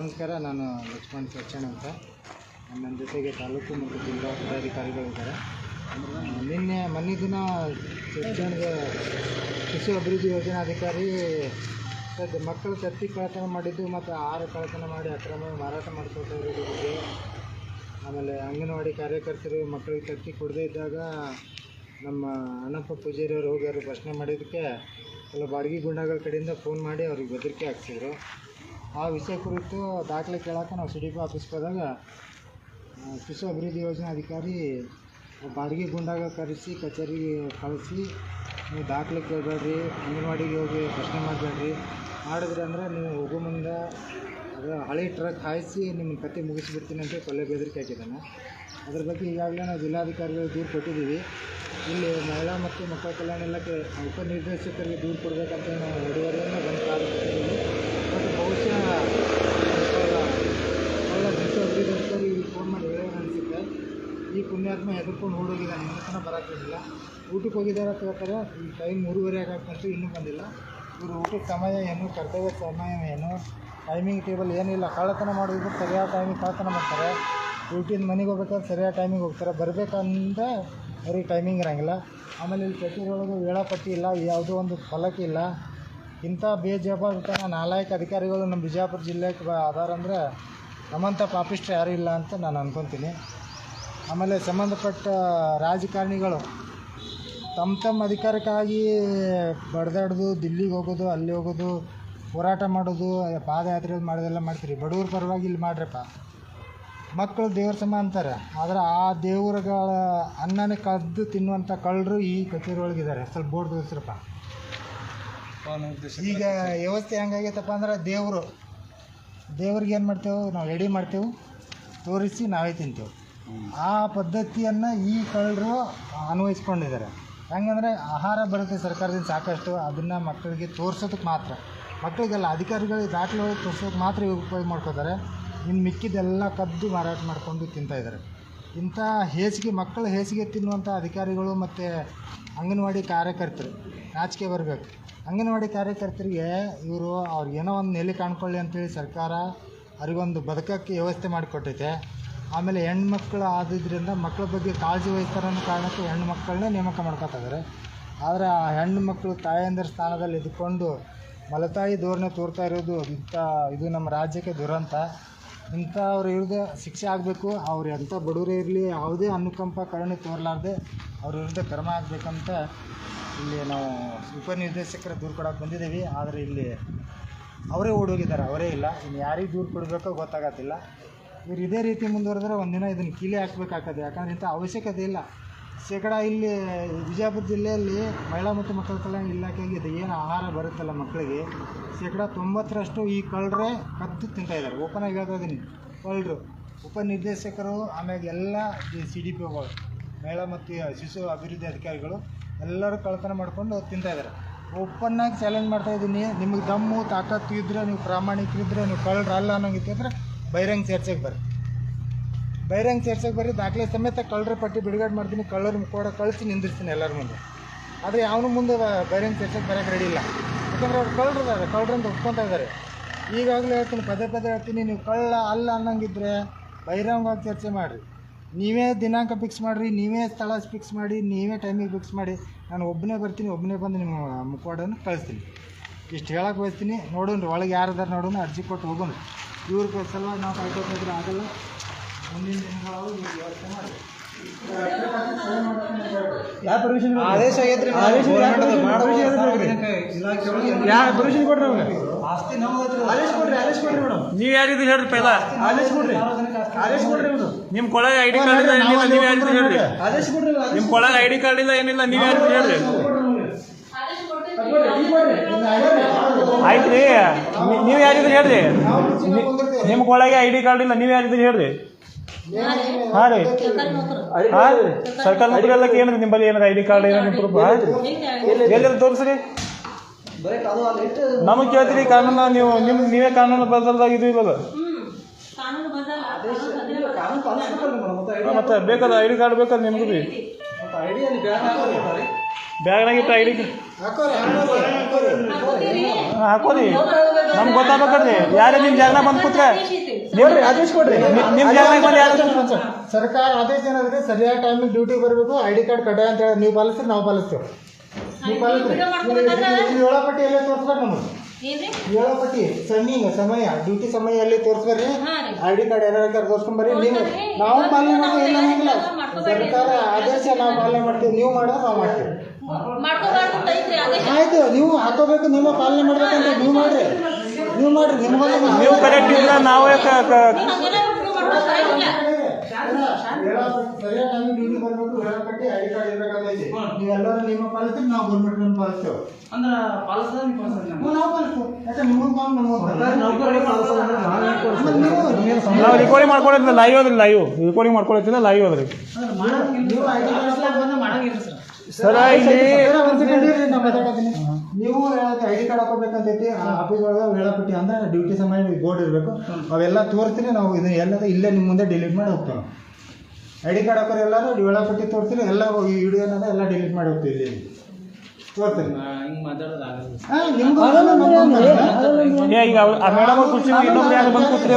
ನಮಸ್ಕಾರ, ನಾನು ಲಕ್ಷ್ಮಣ್ ಸಚ್ಚಣ್ ಅಂತ. ನನ್ನ ಜೊತೆಗೆ ತಾಲೂಕು ಮತ್ತು ಜಿಲ್ಲಾ ಪದಾಧಿಕಾರಿಗಳಿದ್ದಾರೆ ನಿನ್ನೆ, ಮೊನ್ನೆ ದಿನ ಸಜ್ಜನ್ಗೆ ಕೃಷಿ ಅಭಿವೃದ್ಧಿ ಯೋಜನಾಧಿಕಾರಿ ಸದ್ಯ ಮಕ್ಕಳು ತತ್ತಿ ಕಳ್ಳತನ ಮಾಡಿದ್ದು ಮತ್ತು ಆಹಾರ ಕಳ್ಳತನ ಮಾಡಿ ಅಕ್ರಮ ಮಾರಾಟ ಮಾಡ್ಕೊಳ್ತಾ ಬಗ್ಗೆ ಆಮೇಲೆ ಅಂಗನವಾಡಿ ಕಾರ್ಯಕರ್ತರು ಮಕ್ಕಳಿಗೆ ತತ್ತಿ ಕೊಡದೇ ಇದ್ದಾಗ ನಮ್ಮ ಅಣ್ಣಪ್ಪ ಪೂಜಾರಿ ಅವರು ಹೋಗಿ ಅವರು ಪ್ರಶ್ನೆ ಮಾಡಿದ್ದಕ್ಕೆ ಎಲ್ಲ ಬಾಡಿಗೆ ಗುಂಡಗಳ ಕಡೆಯಿಂದ ಫೋನ್ ಮಾಡಿ ಅವ್ರಿಗೆ ಬೆದರಿಕೆ ಹಾಕ್ಸಿದ್ರು. ಆ ವಿಷಯ ಕುರಿತು ದಾಖಲೆ ಕೇಳೋಕೆ ನಾವು ಸಿ ಡಿ ಪಿ ಆಫೀಸ್ಗೆ ಹೋದಾಗ ಶಿಶು ಅಭಿವೃದ್ಧಿ ಯೋಜನಾ ಅಧಿಕಾರಿ ಬಾಡಿಗೆ ಗುಂಡಾಗ ಕರೆಸಿ ಕಚೇರಿಗೆ ಕಳಿಸಿ, ನೀವು ದಾಖಲೆ ಕೇಳಬೇಡ್ರಿ, ಅಂಗನವಾಡಿಗೆ ಹೋಗಿ ಪ್ರಶ್ನೆ ಮಾಡಬೇಡ್ರಿ. ಮಾಡಿದ್ರಿ ಅಂದರೆ ನೀವು ಹೋಗೋ ಮುಂದೆ ಅದು ಹಳೆ ಟ್ರಕ್ ಹಾಯಿಸಿ ನಿಮ್ಮ ಕತೆ ಮುಗಿಸ್ಬಿಡ್ತೀನಿ ಅಂತ ಕೊಲೆ ಬೆದರಿಕೆ ಹಾಕಿದ್ದಾನೆ. ಅದ್ರ ಬಗ್ಗೆ ಈಗಾಗಲೇ ನಾವು ಜಿಲ್ಲಾಧಿಕಾರಿಗಳಿಗೆ ದೂರು ಕೊಟ್ಟಿದ್ದೀವಿ. ಇಲ್ಲಿ ಮಹಿಳಾ ಮತ್ತು ಮಕ್ಕಳ ಕಲ್ಯಾಣ ಇಲಾಖೆ ಉಪನಿರ್ದೇಶಕರಿಗೆ ದೂರು ಕೊಡಬೇಕಂತ ನಾವು ಎರಡೂವರೆಯಿಂದ ಬಂದು ಕಾದು ಕೂತಿದ್ದೀವಿ. ಮತ್ತು ಬಹುಶಃ ಒಳ್ಳೆ ಕೃಷಿ ಅಭಿವೃದ್ಧಿ ಅಧಿಕಾರಿ ಇವ್ರಿಗೆ ಫೋನ್ ಮಾಡಿ ಹೇಳೋಣ ಅನಿಸುತ್ತೆ ಪುಣ್ಯಾತ್ಮ ಹೆದರ್ಕೊಂಡು ಓಡೋಗಿದ್ದಾನೆ ಇನ್ನೂ ತನಕ ಬರೋಕ್ಕಿಲ್ಲ ಊಟಕ್ಕೆ ಹೋಗಿದ್ದಾರೆ ಅಂತ ಹೇಳ್ತಾರೆ ಈ ಟೈಮ್ ಮೂರುವರೆ ಆಗಕ್ಕಂತೂ ಇನ್ನೂ ಬಂದಿಲ್ಲ. ಇವರು ಊಟದ ಸಮಯ ಏನು, ಕರ್ತವ್ಯ ಸಮಯ ಏನು ಟೈಮಿಂಗ್ ಟೇಬಲ್ ಏನಿಲ್ಲ ಕಳ್ಳತನ ಮಾಡಿದ್ರು ಸರಿಯಾದ ಟೈಮಿಗೆ ಕಳ್ಳತನ ಮಾಡ್ತಾರೆ. ಡ್ಯೂಟಿಯಿಂದ ಮನೆಗೆ ಹೋಗ್ಬೇಕಾದ್ರೆ ಸರಿಯಾದ ಟೈಮಿಗೆ ಹೋಗ್ತಾರೆ. ಬರಬೇಕಂದ್ರೆ ಅವ್ರಿಗೆ ಟೈಮಿಂಗ್ ಇರೋಂಗಿಲ್ಲ. ಆಮೇಲೆ ಇಲ್ಲಿ ಕಚೇರಿಯೊಳಗೆ ವೇಳಾಪಟ್ಟಿ ಇಲ್ಲ, ಯಾವುದೋ ಒಂದು ಫಲಕ ಇಲ್ಲ. ಇಂಥ ಬೇಜವಾಬ್ದಾರಿತನ ನಾಲ್ಕು ಅಧಿಕಾರಿಗಳು ನಮ್ಮ ಬಿಜಾಪುರ ಜಿಲ್ಲೆಗೆ ಬ ಅದಾರ ನಮ್ಮಂಥ ಪಾಪಿಷ್ಟ ಯಾರೂ ಇಲ್ಲ ಅಂತ ನಾನು ಅನ್ಕೊತೀನಿ. ಆಮೇಲೆ ಸಂಬಂಧಪಟ್ಟ ರಾಜಕಾರಣಿಗಳು ತಮ್ಮ ತಮ್ಮ ಅಧಿಕಾರಕ್ಕಾಗಿ ಬಡ್ದಾಡೋದು, ದಿಲ್ಲಿಗೆ ಹೋಗೋದು, ಅಲ್ಲಿ ಹೋಗೋದು, ಹೋರಾಟ ಮಾಡೋದು, ಪಾದಯಾತ್ರೆ ಮಾಡೋದೆಲ್ಲ ಮಾಡ್ತೀರಿ. ಬಡವ್ರ ಪರವಾಗಿ ಇಲ್ಲಿ ಮಾಡ್ರಪ್ಪ. ಮಕ್ಕಳು ದೇವ್ರ ಸಮ ಅಂತಾರೆ. ಆದರೆ ಆ ದೇವ್ರಗಳ ಅನ್ನನೇ ಕದ್ದು ತಿನ್ನುವಂಥ ಕಳ್ಳರು ಈ ಕಚೇರಿ ಒಳಗಿದ್ದಾರೆ ಸ್ವಲ್ಪ ಬೋರ್ಡ್ ತೋರಿಸ್ರಪ್ಪ. ಈಗ ವ್ಯವಸ್ಥೆ ಹೆಂಗಾಗೈತಪ್ಪ ಅಂದ್ರೆ ದೇವರು. ದೇವ್ರಿಗೆ ಏನು ಮಾಡ್ತೇವೆ? ನಾವು ರೆಡಿ ಮಾಡ್ತೇವೆ. ತೋರಿಸಿ ನಾವೇ ತಿಂತೇವೆ. ಆ ಪದ್ಧತಿಯನ್ನು ಈ ಕಳ್ಳರು ಅನ್ವಯಿಸ್ಕೊಂಡಿದ್ದಾರೆ. ಹೆಂಗಂದರೆ ಆಹಾರ ಬರುತ್ತೆ ಸರ್ಕಾರದಿಂದ ಸಾಕಷ್ಟು, ಅದನ್ನು ಮಕ್ಕಳಿಗೆ ತೋರ್ಸೋದಕ್ಕೆ ಮಾತ್ರ. ಮಕ್ಕಳಿಗೆಲ್ಲ ಅಧಿಕಾರಿಗಳಿಗೆ ದಾಖಲೆ ಒಳಗೆ ತೋರ್ಸೋದಕ್ಕೆ ಮಾತ್ರ ಉಪಯೋಗ ಮಾಡ್ಕೋತಾರೆ. ಇನ್ನು ಮಿಕ್ಕಿದ್ದೆಲ್ಲ ಕದ್ದು ಮಾರಾಟ ಮಾಡಿಕೊಂಡು ತಿಂತಾಯಿದ್ದಾರೆ ಇಂಥ ಹೇಸಿಗೆ, ಮಕ್ಕಳು ಹೇಸಿಗೆ ತಿನ್ನುವಂಥ ಅಧಿಕಾರಿಗಳು ಮತ್ತು ಅಂಗನವಾಡಿ ಕಾರ್ಯಕರ್ತರು, ನಾಚಿಕೆ ಬರಬೇಕು. ಅಂಗನವಾಡಿ ಕಾರ್ಯಕರ್ತರಿಗೆ ಇವರು ಅವ್ರಿಗೆ ಏನೋ ಒಂದು ನೆಲೆ ಕಾಣ್ಕೊಳ್ಳಿ ಅಂತೇಳಿ ಸರ್ಕಾರ ಅವ್ರಿಗೊಂದು ಬದುಕಕ್ಕೆ ವ್ಯವಸ್ಥೆ ಮಾಡಿಕೊಟ್ಟೈತೆ. ಆಮೇಲೆ ಹೆಣ್ಮಕ್ಳು ಆದಿದ್ದರಿಂದ ಮಕ್ಕಳ ಬಗ್ಗೆ ಕಾಳಜಿ ವಹಿಸ್ತಾರೆ ಅನ್ನೋ ಕಾರಣಕ್ಕೆ ಹೆಣ್ಣು ಮಕ್ಕಳನ್ನೇ ನೇಮಕ ಮಾಡ್ಕೊತಾ ಇದ್ದಾರೆ ಆದರೆ ಆ ಹೆಣ್ಣು ಮಕ್ಕಳು ತಾಯಂದಿರ ಸ್ಥಾನದಲ್ಲಿ ಇದ್ಕೊಂಡು ಮಲತಾಯಿ ಧೋರಣೆ ತೋರ್ತಾ ಇರೋದು ಇಂಥ, ಇದು ನಮ್ಮ ರಾಜ್ಯಕ್ಕೆ ದುರಂತ. ಇಂಥವ್ರ ವಿರುದ್ಧ ಶಿಕ್ಷೆ ಆಗಬೇಕು, ಅವ್ರು ಎಂಥ ಬಡವರೇ ಇರಲಿ, ಯಾವುದೇ ಅನುಕಂಪ, ಕರುಣೆ ತೋರಲಾರ್ದೆ ಅವ್ರ ವಿರುದ್ಧ ಕ್ರಮ ಆಗಬೇಕಂತ ಇಲ್ಲಿ ನಾವು ಉಪನಿರ್ದೇಶಕರ ದೂರು ಕೊಡೋಕೆ ಬಂದಿದ್ದೀವಿ. ಆದರೆ ಇಲ್ಲಿ ಅವರೇ ಓಡೋಗಿದ್ದಾರೆ, ಅವರೇ ಇಲ್ಲ. ಇನ್ನು ಯಾರಿಗೆ ದೂರು ಕೊಡಬೇಕೋ ಗೊತ್ತಾಗತ್ತಿಲ್ಲ. ಇವ್ರು ಇದೇ ರೀತಿ ಮುಂದುವರೆದ್ರೆ ಒಂದಿನ ಇದನ್ನು ಕೀಲಿ ಹಾಕ್ಬೇಕಾಗ್ತದೆ ಯಾಕಂದ್ರೆ ಇಂಥ ಅವಶ್ಯಕತೆ ಇಲ್ಲ. ಶೇಕಡ ಇಲ್ಲಿ ವಿಜಯಪುರ ಜಿಲ್ಲೆಯಲ್ಲಿ ಮಹಿಳಾ ಮತ್ತು ಮಕ್ಕಳ ಕಲ್ಯಾಣ ಇಲಾಖೆಗೆ ಇದು ಏನು ಆಹಾರ ಬರುತ್ತಲ್ಲ ಮಕ್ಕಳಿಗೆ, ಶೇಕಡ ತೊಂಬತ್ತರಷ್ಟು ಈ ಕಳ್ಳರೇ ಕತ್ತು ತಿಂತಾ ಇದ್ದಾರೆ. ಓಪನ್ ಆಗಿ ಹೇಳ್ತಾ ಇದ್ದೀನಿ. ಕಳ್ಳರು, ಉಪನಿರ್ದೇಶಕರು, ಆಮೇಲೆ ಎಲ್ಲ ಸಿ ಡಿ ಪಿ ಒಗಳು, ಮಹಿಳಾ ಮತ್ತು ಶಿಶು ಅಭಿವೃದ್ಧಿ ಅಧಿಕಾರಿಗಳು ಎಲ್ಲರೂ ಕಳ್ತನ ಮಾಡ್ಕೊಂಡು ತಿಂತಾ ಇದ್ದಾರೆ. ಓಪನ್ನಾಗಿ ಚಾಲೆಂಜ್ ಮಾಡ್ತಾ ಇದ್ದೀನಿ. ನಿಮಗೆ ದಮ್ಮು, ತಾಕತ್ತು ಇದ್ದರೆ ನೀವು ಪ್ರಾಮಾಣಿಕರಿದ್ದರೆ ನೀವು ಕಳ್ಳರಲ್ಲ ಅನ್ನೋಂಗಿತ್ತು ಅನ್ನೋಂಗಿದ್ರೆ ಬಹಿರಂಗ ಚರ್ಚೆಗೆ ಬರ್ರಿ. ಬಹಿರಂಗ ಚರ್ಚೆಗೆ ಬರ್ರಿ, ದಾಖಲೆ ಸಮೇತ ಕಳ್ಳರ ಪಟ್ಟಿ ಬಿಡುಗಡೆ ಮಾಡ್ತೀನಿ, ಕಳ್ಳರ ಮುಖೋಡ ಕಳಿಸಿ ನಿಂದಿರ್ತೀನಿ ಎಲ್ಲರ ಮುಂದೆ. ಆದರೆ ಯಾವನು ಮುಂದೆ ಬಹಿರಂಗ ಚರ್ಚೆಗೆ ಬರೋಕ್ಕೆ ರೆಡಿ ಇಲ್ಲ. ಯಾಕಂದ್ರೆ ಅವ್ರು ಕಳ್ಳರು ಇದ್ದಾರೆ ಕಳ್ಳರಂತ ಒಪ್ಕೊತಾ ಇದ್ದಾರೆ ಈಗಾಗಲೇ ಹೇಳ್ತೀನಿ, ಪದೇ ಪದೇ ಹೇಳ್ತೀನಿ, ನೀವು ಕಳ್ಳ, ಅಲ್ಲ ಅನ್ನಂಗಿದ್ರೆ ಬಹಿರಂಗವಾಗಿ ಚರ್ಚೆ ಮಾಡಿರಿ. ನೀವೇ ದಿನಾಂಕ ಫಿಕ್ಸ್ ಮಾಡಿರಿ, ನೀವೇ ಸ್ಥಳ ಫಿಕ್ಸ್ ಮಾಡಿ, ನೀವೇ ಟೈಮಿಗೆ ಫಿಕ್ಸ್ ಮಾಡಿ, ನಾನು ಒಬ್ಬನೇ ಬರ್ತೀನಿ ಒಬ್ಬನೇ ಬಂದು ನಿಮ್ಮ ಮುಖವಾಡನ್ನು ಕಳಿಸ್ತೀನಿ. ಇಷ್ಟು ಹೇಳಕ್ಕೆ ಬಯಸ್ತೀನಿ ನೋಡೋಣ ಒಳಗೆ ಯಾರದಾರ ನೋಡೋಣ, ಅರ್ಜಿ ಕೊಟ್ಟು ಹೋಗೋಣ. ಇವ್ರ ಸಲುವಾಗಿ ನಾವು ಕಾಯ್ಕೊತಿದ್ರೆ ಆಗಲ್ಲ. ಮುಂದಿನ ದಿನಗಳಲ್ಲಿ ನೀವು ವ್ಯವಸ್ಥೆ ಮಾಡಿ ಯಾವ ಪರ್ಮಿಷನ್ ಆದೇಶ ಐತ್ರಿ. ಆದೇಶ ಯಾವ ಪರ್ಮಿಷನ್ ಕೊಡ್ರಿ? ಅವ್ರಿಗೆ? ಆಸ್ತಿ ನಮ್ಮದು ಆದೇಶ ಕೊಡ್ರಿ ಆದೇಶ ಕೊಡ್ರಿ ಮೇಡಮ್. ನೀವ್ ಯಾರಿದ್ದು ಹೇಳ್ರಿ ಪೈಲ? ಆದೇಶ ಕೊಡ್ರಿ. ಆದೇಶ ಕೊಡ್ರಿ ಇವ್ರು ನಿಮ್ ಕೊಳಗ ಐ ಡಿ ಕಾರ್ಡ್ ಇಲ್ಲ ಏನಿಲ್ಲ ನೀವ್ ಯಾರಿದ್ದು ಹೇಳ್ರಿ? ಆದೇಶ ಕೊಡ್ರಿ ನಿಮ್ ಕೊಳಗ ಐ ಡಿ ಕಾರ್ಡ್ ಇಲ್ಲ ಏನಿಲ್ಲ ನೀವ್ ಹೇಳ್ರಿ? ಆಯ್ತ್ರಿ. ರೀ ನೀವು ಯಾರಿದ್ರೆ ಹೇಳ್ರಿ. ನಿಮ್ಗೆ ಒಳಗೆ ಕೊಳಗೆ ಐ ಡಿ ಕಾರ್ಡ್ ಇಲ್ಲ ನೀವು ಯಾರಿದ್ರಿ ಹೇಳ್ರಿ. ಹಾ ರೀ. ಹಾ ಸರ್ಕಾರ ನೌಕರಿ. ಎಲ್ಲ ಏನ್ರಿ ನಿಮ್ಮಲ್ಲಿ ಏನಾರ ಐ ಡಿ ಕಾರ್ಡ್ ಏನಾರ ನಿಮ್ ಪ್ರೂಫ್ ಎಲ್ಲಿ ತೋರಿಸ್ರಿ? ನಮಗೆ ಕೇಳ್ತೀರಿ ಕಾನೂನು ನೀವು ನಿಮ್ ನೀವೇ ಕಾನೂನು ಬದಲ್ದಾಗ ಇದು ಇಲ್ಲಲ್ಲ ಕಾನೂನು ಬದಲ ಕಾನೂನು ಪಾಲಿಸ್ಬೇಕಲ್ರಿ ಮೇಡಮ್ ಮತ್ತೆ ಬೇಕಾದ ಐ ಡಿ ಕಾರ್ಡ್ ಬೇಕಲ್ಲ ನಿಮ್ಗೂ ಬಿ ಐಡಿ ಹಾಕೋರಿ ನಮ್ಗೆ ಗೊತ್ತಾಗ್ಬೇಕ್ರಿ ಯಾರೇ ನಿಮ್ಮ ಜಾಗ ಬಂದು ಕೂತ್ರೆ ನೋಡ್ರಿ ಆದೇಶ ಕೊಡ್ರಿ. ನಿಮ್ಮ ಜಾಗ ಬಂದು ಯಾರು ಸರ್ಕಾರ ಆದೇಶ ಏನಾದ್ರೆ ಸರಿಯಾದ ಟೈಮಿಗೆ ಡ್ಯೂಟಿ ಬರಬೇಕು ಐ ಡಿ ಕಾರ್ಡ್ ಕಡ್ಡಾಯ ಅಂತ ಹೇಳಿ ನೀವು ಪಾಲಿಸ್ರಿ ನಾವು ಪಾಲಿಸ್ತೇವೆ. ನೀವು ಪಾಲಿಸ್ರಿ ವಿಡಿಯೋ ಮಾಡ್ಕೊಬೇಕಾದ್ರೆ? ನೀವು ವೇಳಾಪಟ್ಟಿ ಎಲ್ಲ ತೋರಿಸ್ಬೇಕು ನಮಗೆ? ವೇಳಾಪಟ್ಟಿ ಸಣ್ಣಿಂಗ್ ಸಮಯ ಡ್ಯೂಟಿ ಸಮಯ ಅಲ್ಲಿ ತೋರಿಸ್ಬರ್ರಿ. ಐ ಡಿ ಕಾರ್ಡ್ ಯಾರ್ಯಾರು ತೋರಿಸ್ಕೊಂಬರ್ರಿ ನೀವು ನಾವು ಪಾಲನೆ ಮಾಡ್ತೀವಿ ಇಲ್ಲ ಸರ್ಕಾರ ಆದೇಶ ನಾವು ಪಾಲನೆ ಮಾಡ್ತೀವಿ ನೀವು ಮಾಡೋದು ನಾವು ಮಾಡ್ತೀವಿ. ಆಯ್ತು ನೀವು ಹಾಕೋಬೇಕು ನಿಮ್ಮ ಪಾಲನೆ ಮಾಡ್ಬೇಕಂತ ನೀವು ಮಾಡ್ರಿ. ನೀವು ಮಾಡ್ರಿ ನಿಮ್ಗೊಂದು ನೀವು ಕರೆಕ್ಟ್ ಇಲ್ಲ ನಾವೇ ನೀವೆಲ್ಲರೂ ನಿಮ್ಮ ನಾವು ಗೌರ್ಮೆಂಟ್ ಪಾಲಿಸ್ತೇವೆ ಅಂದ್ರೆ ಪಾಲಿಸದ ನೀವು ಪಾಲಿಸದ ಪಾಲಿಸ್ತೇವೆ. ಯಾಕಂದ್ರೆ ರಿಕಾರ್ಡಿಂಗ್ ಮಾಡ್ಕೊಳತ್ತಿಲ್ಲ ಲೈವ್ ಅದ್ರಿ ಲೈವ್ ರಿಕಾರ್ಡಿಂಗ್ ಮಾಡ್ಕೊಳತ್ತಿಲ್ಲ ಲೈವ್ ಅದ್ರಿ ನೀವು ಐ ಬಂದು ಮಾಡಂಗಿಲ್ಲ ಸರ್. ಸರ ಇಲ್ಲಿ ನೀವು ಐ ಡಿ ಕಾರ್ಡ್ ಹಾಕೋಬೇಕಂತೈತಿ ಆ ಆಫೀಸ್ ಒಳಗೆ ವೇಳಾಪಟ್ಟಿ ಅಂದ್ರೆ ಡ್ಯೂಟಿ ಸಮಯ ಬೋರ್ಡ್ ಇರಬೇಕು. ಅವೆಲ್ಲ ತೋರಿಸ್ತೀನಿ ನಾವು ಇದು ಎಲ್ಲದ ಇಲ್ಲೇ ನಿಮ್ಮ ಮುಂದೆ ಡಿಲೀಟ್ ಮಾಡಿ ಹೋಗ್ತೇವೆ. ಐ ಡಿ ಕಾರ್ಡ್ ಹಾಕೋರು ಎಲ್ಲರೂ ವೇಳಾಪಟ್ಟಿ ತೋರಿಸ್ತೀನಿ ಎಲ್ಲ ಈ ವಿಡಿಯೋ ಏನದ ಎಲ್ಲ ಡಿಲೀಟ್ ಮಾಡಿ ಹೋಗ್ತೀವಿ ಇಲ್ಲಿ. ನಿಮ್ಗೆ ಈಗ ಮೇಡಮ್ ಖುಷಿ ಇನ್ನೊಬ್ರು ಯಾರು ಬಂದು ಕೂತ್ರಿ